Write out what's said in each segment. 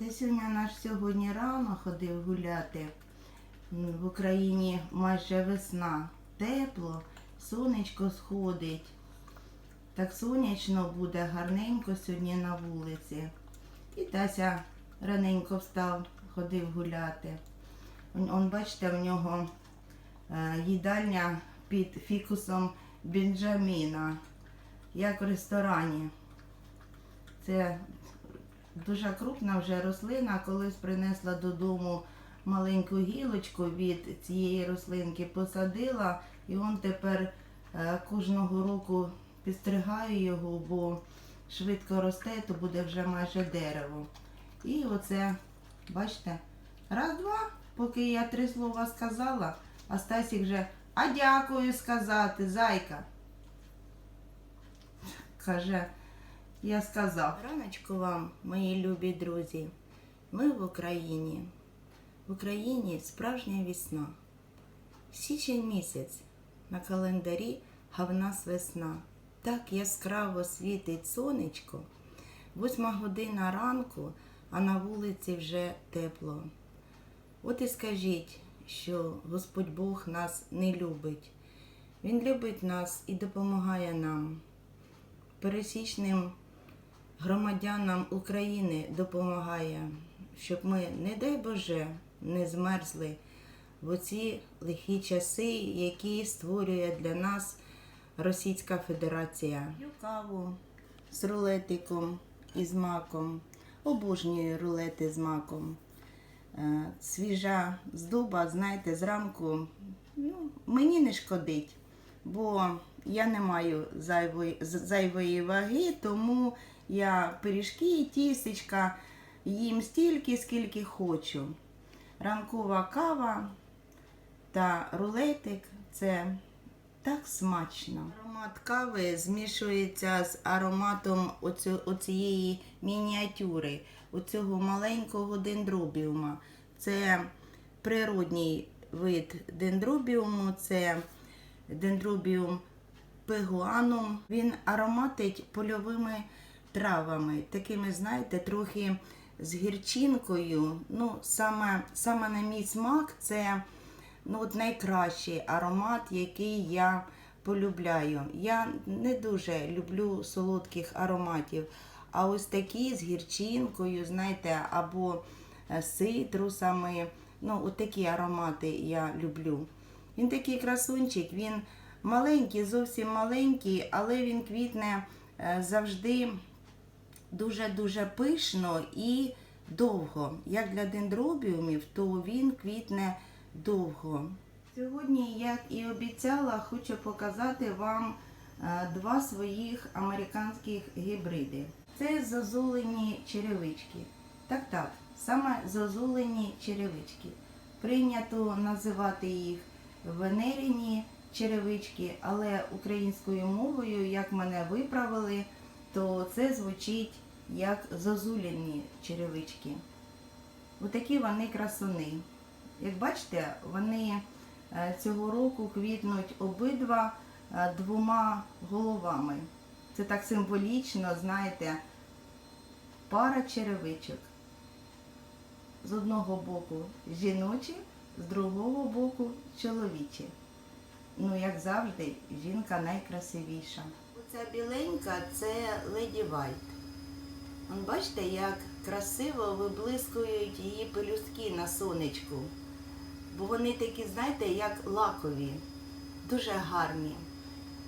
Та сьогодні наш сьогодні рано ходив гуляти. В Україні майже весна. Тепло, сонечко сходить. Так сонячно буде, гарненько сьогодні на вулиці. І Тася раненько встав, ходив гуляти. Он, бачите, в нього е, їдальня під фікусом Бенджаміна, як в ресторані. Це дуже крупна вже рослина. Колись принесла додому маленьку гілочку від цієї рослинки, посадила, і он тепер е, кожного року підстригаю його, бо швидко росте, то буде вже майже дерево. І оце, бачите, раз-два, поки я три слова сказала, а Стасік вже а дякую сказати, зайка. Каже, я сказав. Раночку вам, мої любі друзі. Ми в Україні. В Україні справжня весна. Січень місяць на календарі, а в нас весна. Так яскраво світить сонечко. Восьма година ранку, а на вулиці вже тепло. От і скажіть, що Господь Бог нас не любить. Він любить нас і допомагає нам, пересічним громадянам України допомагає, щоб ми, не дай Боже, не змерзли в оці лихі часи, які створює для нас Російська Федерація. П'ю каву з рулетиком і з маком. Обожнюю рулети з маком. Е, Свіжа з дуба, знаєте, зранку ну, мені не шкодить, бо я не маю зайвої, зайвої ваги, тому я пиріжки і тістечка їм стільки, скільки хочу. Ранкова кава та рулетик це так смачно. Аромат кави змішується з ароматом оцю, оцієї мініатюри, оцього маленького дендробіума. Це природній вид дендробіуму, це дендробіум пегуанум. Він ароматить польовими травами, такими, знаєте, трохи з гірчинкою. Ну, саме, саме на мій смак це ну, от найкращий аромат, який я полюбляю. Я не дуже люблю солодких ароматів, а ось такі з гірчинкою, знаєте, або е, з цитрусами. Ну, от такі аромати я люблю. Він такий красунчик, він маленький, зовсім маленький, але він квітне е, завжди дуже-дуже пишно і довго. Як для дендробіумів, то він квітне довго. Сьогодні, як і обіцяла, хочу показати вам е, два своїх американських гібриди. Це зозулені черевички. Так, так, саме зозулені черевички. Прийнято називати їх венеріні черевички, але українською мовою, як мене виправили, то це звучить як зозуляні черевички. Отакі вони красуни. Як бачите, вони е, цього року квітнуть обидва е, двома головами. Це так символічно, знаєте, пара черевичок. З одного боку жіночі, з другого боку чоловічі. Ну, як завжди, жінка найкрасивіша. Оця біленька це леді Вайт. Бачите, як красиво виблискують її пелюстки на сонечку. Бо вони такі, знаєте, як лакові, дуже гарні.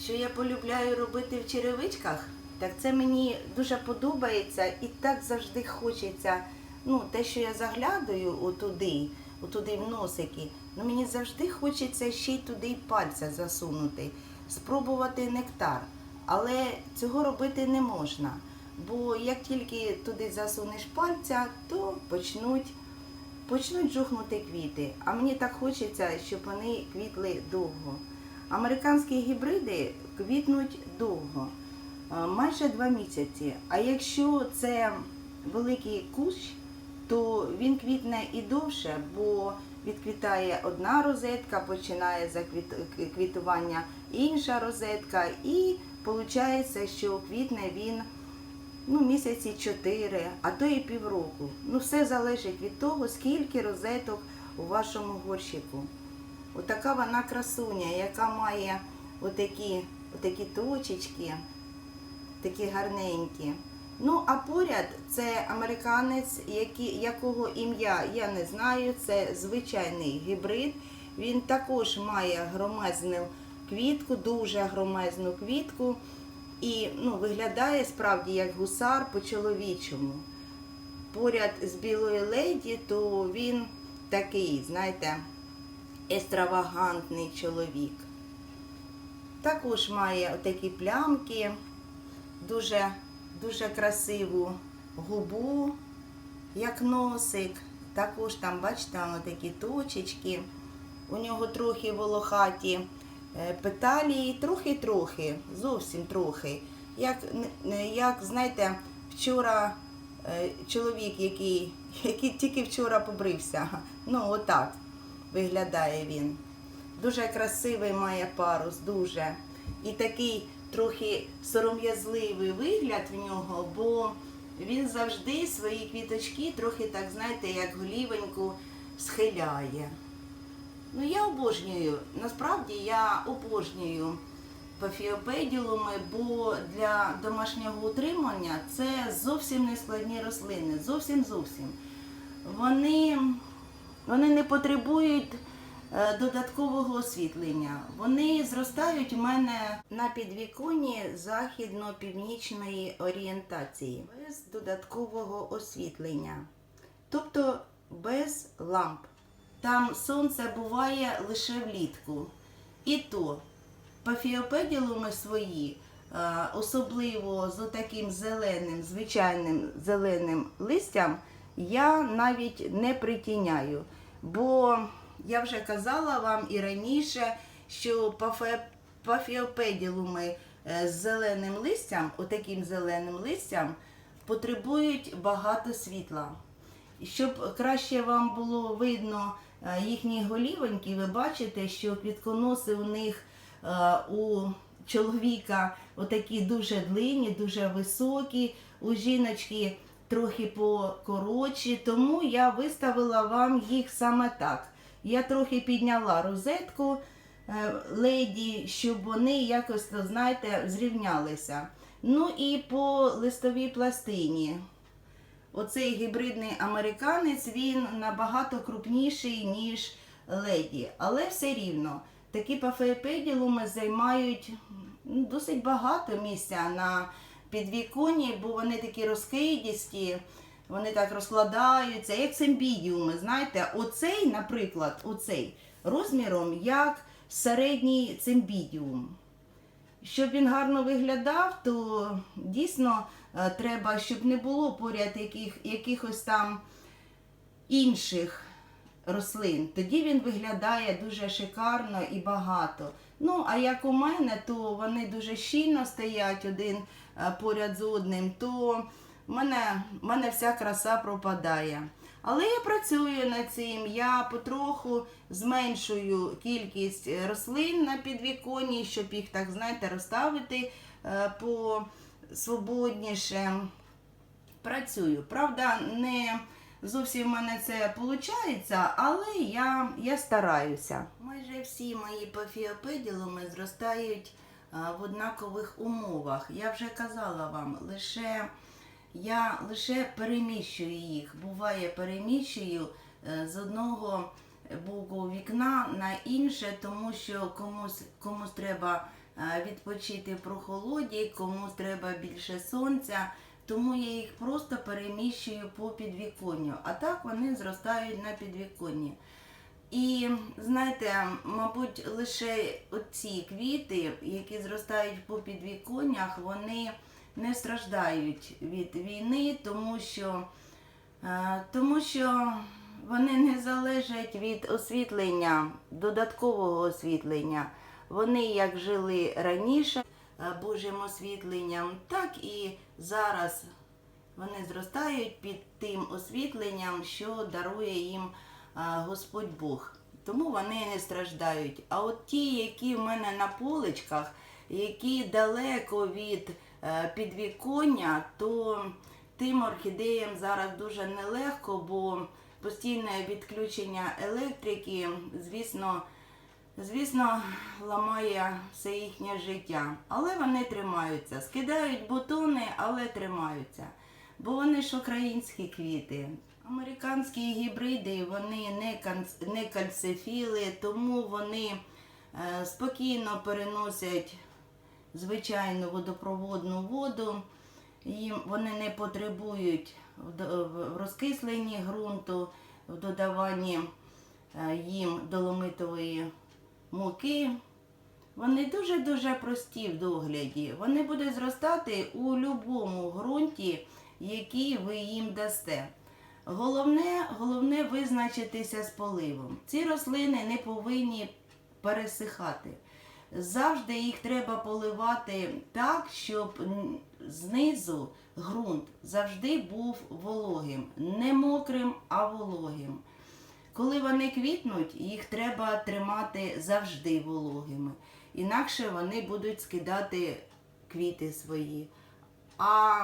Що я полюбляю робити в черевичках, так це мені дуже подобається і так завжди хочеться. Ну, те, що я заглядаю отуди, отуди в носики, ну мені завжди хочеться ще й туди пальця засунути, спробувати нектар. Але цього робити не можна. Бо як тільки туди засунеш пальця, то почнуть, почнуть жухнути квіти. А мені так хочеться, щоб вони квітли довго. Американські гібриди квітнуть довго, е, майже два місяці. А якщо це великий кущ, то він квітне і довше, бо відквітає одна розетка, починає заквіт- квітування інша розетка, і виходить, що у квітне він ну, місяці 4, а то і півроку. Ну, все залежить від того, скільки розеток у вашому горщику. Отака вона красуня, яка має отакі, отакі точечки, такі гарненькі. Ну, а поряд це американець, який, якого ім'я я не знаю. Це звичайний гібрид. Він також має громезну квітку, дуже громезну квітку. І ну, виглядає справді як гусар по-чоловічому. Поряд з білою леді, то він такий, знаєте, екстравагантний чоловік. Також має такі плямки, дуже, дуже красиву губу, як носик. Також там, бачите, воно такі точечки. У нього трохи волохаті петалії, трохи-трохи, зовсім трохи. Як, як знаєте, вчора е, чоловік, який, який тільки вчора побрився. Ну, отак виглядає він. Дуже красивий має парус, дуже. І такий трохи сором'язливий вигляд в нього, бо він завжди свої квіточки трохи, так знаєте, як голівеньку схиляє. Ну, я обожнюю, насправді я обожнюю пафіопеділуми, бо для домашнього утримання це зовсім не складні рослини. Зовсім зовсім. Вони, вони не потребують е, додаткового освітлення. Вони зростають у мене на підвіконні західно-північної орієнтації, без додаткового освітлення, тобто без ламп. Там сонце буває лише влітку. І то пафіопеділуми свої, е, особливо з таким зеленим, звичайним зеленим листям, я навіть не притіняю. Бо я вже казала вам і раніше, що пафіопеділуми е, з зеленим листям, отаким зеленим листям, потребують багато світла. Щоб краще вам було видно їхні голівоньки, ви бачите, що квітконоси у них е, у чоловіка отакі дуже длинні, дуже високі, у жіночки трохи покоротші, тому я виставила вам їх саме так. Я трохи підняла розетку е, леді, щоб вони якось, знаєте, зрівнялися. Ну і по листовій пластині. Оцей гібридний американець він набагато крупніший, ніж леді. Але все рівно такі пафеопеділуми займають ну, досить багато місця на підвіконні, бо вони такі розкидісті, вони так розкладаються, як симбідіуми. Знаєте, оцей, наприклад, оцей розміром як середній цимбідіум. Щоб він гарно виглядав, то дійсно треба, щоб не було поряд яких, якихось там інших рослин. Тоді він виглядає дуже шикарно і багато. Ну, а як у мене, то вони дуже щільно стоять один е, поряд з одним, то в мене, мене вся краса пропадає. Але я працюю над цим, я потроху зменшую кількість е, рослин на підвіконні, щоб їх, так знаєте, розставити е, по свободніше. Працюю. Правда, не зовсім в мене це виходить, але я, я стараюся. Майже всі мої пафіопеділуми зростають в однакових умовах. Я вже казала вам, лише я лише переміщую їх. Буває, переміщую е, з одного боку вікна на інше, тому що комусь, комусь треба відпочити в прохолоді, комусь треба більше сонця. Тому я їх просто переміщую по підвіконню. А так вони зростають на підвіконні. І знаєте, мабуть, лише оці квіти, які зростають по підвіконнях, вони не страждають від війни, тому що, е, тому що вони не залежать від освітлення, додаткового освітлення. Вони як жили раніше е, Божим освітленням, так і зараз вони зростають під тим освітленням, що дарує їм Господь Бог. Тому вони не страждають. А от ті, які в мене на поличках, які далеко від е, підвіконня, то тим орхідеям зараз дуже нелегко, бо постійне відключення електрики, звісно, звісно, ламає все їхнє життя. Але вони тримаються. Скидають бутони, але тримаються. Бо вони ж українські квіти. Американські гібриди вони не, канц- не кальцифіли, тому вони е, спокійно переносять звичайну водопроводну воду. Їм вони не потребують в розкисленні ґрунту, в додаванні е, їм доломитової муки. Вони дуже-дуже прості в догляді. Вони будуть зростати у будь-якому ґрунті, який ви їм дасте. Головне, головне визначитися з поливом. Ці рослини не повинні пересихати. Завжди їх треба поливати так, щоб знизу ґрунт завжди був вологим. Не мокрим, а вологим. Коли вони квітнуть, їх треба тримати завжди вологими. Інакше вони будуть скидати квіти свої. А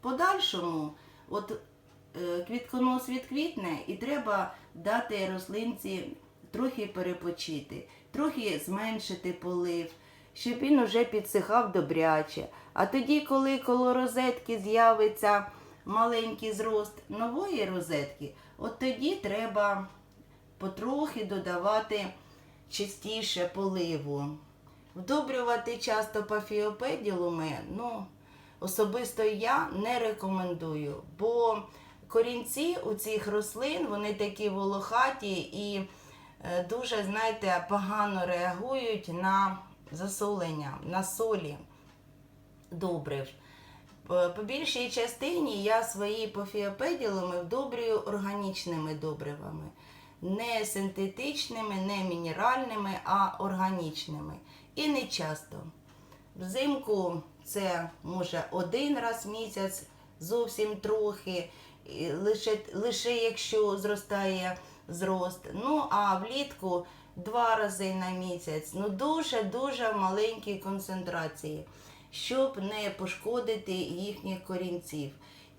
подальшому, от е, квітконос відквітне, і треба дати рослинці трохи перепочити, трохи зменшити полив, щоб він уже підсихав добряче. А тоді, коли коло розетки з'явиться маленький зрост нової розетки, от тоді треба потрохи додавати частіше поливу. Вдобрювати часто пафіопеділуми, ну, особисто я не рекомендую, бо корінці у цих рослин вони такі волохаті і е, дуже, знаєте, погано реагують на засолення, на солі добрив. По по більшій частині я свої пофіопеділуми вдобрюю органічними добривами. Не синтетичними, не мінеральними, а органічними. І не часто. Взимку це може один раз в місяць, зовсім трохи, лише, лише якщо зростає зрост. Ну а влітку два рази на місяць. Ну дуже-дуже в маленькій концентрації, щоб не пошкодити їхніх корінців.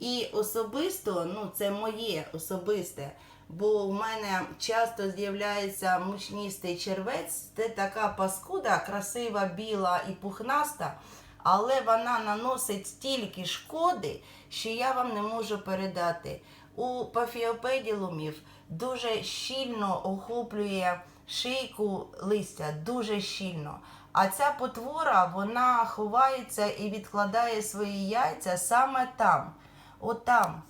І особисто, ну це моє особисте, бо в мене часто з'являється мучністий червець. Це така паскуда, красива, біла і пухнаста, але вона наносить стільки шкоди, що я вам не можу передати. У пафіопеділумів дуже щільно охоплює шийку листя, дуже щільно. А ця потвора вона ховається і відкладає свої яйця саме там, отам,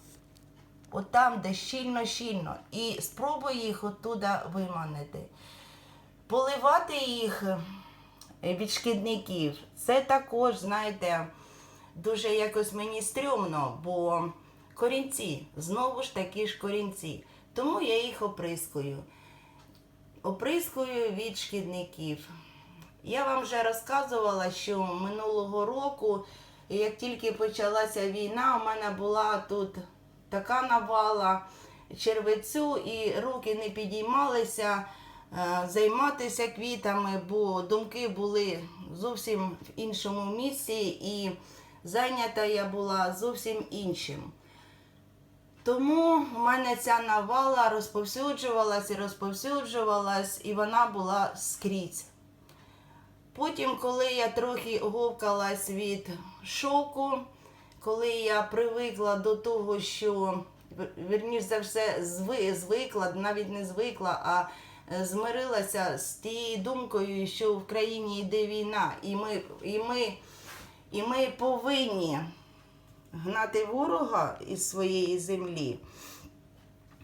отам, де щільно-щільно. І спробуй їх оттуда виманити. Поливати їх е, від шкідників, це також, знаєте, дуже якось мені стрьомно, бо корінці, знову ж таки ж корінці. Тому я їх оприскую. Оприскую від шкідників. Я вам вже розказувала, що минулого року, як тільки почалася війна, у мене була тут така навала червецю, і руки не підіймалися е, займатися квітами, бо думки були зовсім в іншому місці, і зайнята я була зовсім іншим. Тому в мене ця навала розповсюджувалась і розповсюджувалась, і вона була скрізь. Потім, коли я трохи оговкалась від шоку, коли я привикла до того, що верніш за все звикла, навіть не звикла, а е, змирилася з тією думкою, що в країні йде війна, і ми, і ми, і ми повинні гнати ворога із своєї землі.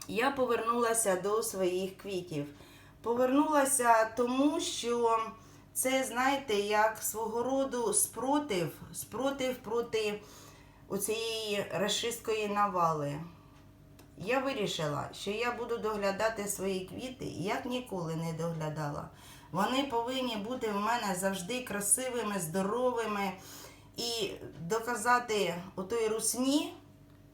Я повернулася до своїх квітів. Повернулася тому, що це, знаєте, як свого роду спротив, спротив проти оцієї рашистської навали. Я вирішила, що я буду доглядати свої квіти, як ніколи не доглядала. Вони повинні бути в мене завжди красивими, здоровими і доказати отої русні,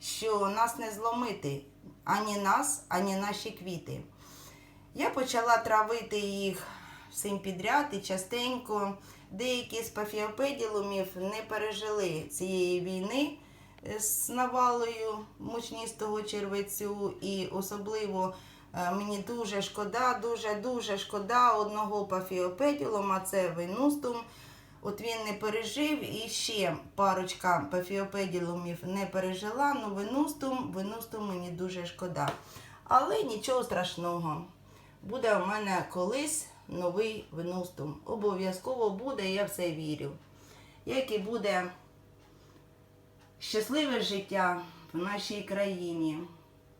що нас не зломити ані нас, ані наші квіти. Я почала травити їх всім підряд і частенько деякі з пафіопеділумів не пережили цієї війни е, з навалою мучністого червецю, і особливо е, мені дуже шкода, дуже дуже шкода одного пафіопеділума, це винустум. От він не пережив і ще парочка пафіопеділумів не пережила. Ну, винустум, винустум мені дуже шкода. Але нічого страшного. Буде у мене колись новий винустум. Обов'язково буде, я в це вірю. Як і буде щасливе життя в нашій країні,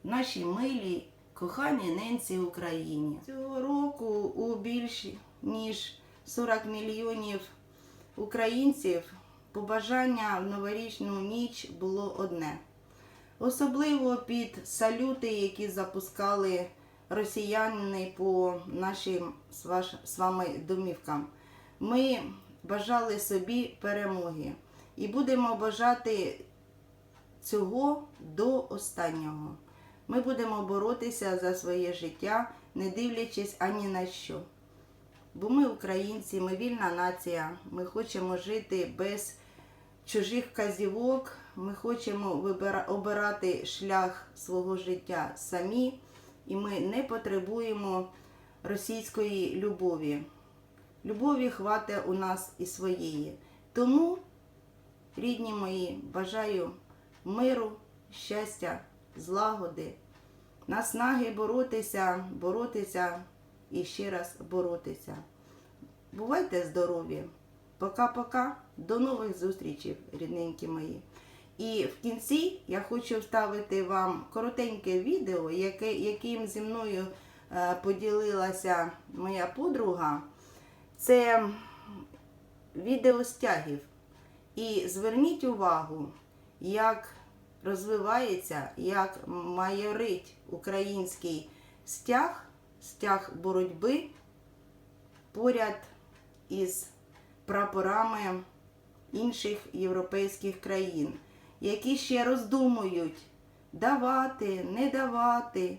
в нашій милій, коханій ненці Україні. Цього року у більш ніж 40 мільйонів українців побажання в новорічну ніч було одне. Особливо під салюти, які запускали росіяни по нашим з ваш- з вами домівкам. Ми бажали собі перемоги і будемо бажати цього до останнього. Ми будемо боротися за своє життя, не дивлячись ані на що. Бо ми українці, ми вільна нація, ми хочемо жити без чужих казівок, ми хочемо обирати шлях свого життя самі, і ми не потребуємо російської любові. Любові хватить у нас і своєї. Тому, рідні мої, бажаю миру, щастя, злагоди, наснаги боротися, боротися і ще раз боротися. Бувайте здорові! Пока-пока, до нових зустрічей, рідненькі мої. І в кінці я хочу вставити вам коротеньке відео, яке, яким зі мною е, поділилася моя подруга. Це відео стягів. І зверніть увагу, як розвивається, як майорить український стяг, стяг боротьби поряд із прапорами інших європейських країн, які ще роздумують давати, не давати,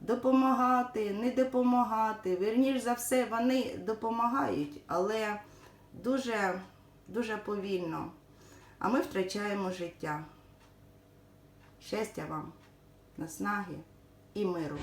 допомагати, не допомагати. Верніш за все, вони допомагають, але дуже, дуже повільно. А ми втрачаємо життя. Щастя вам, наснаги і миру.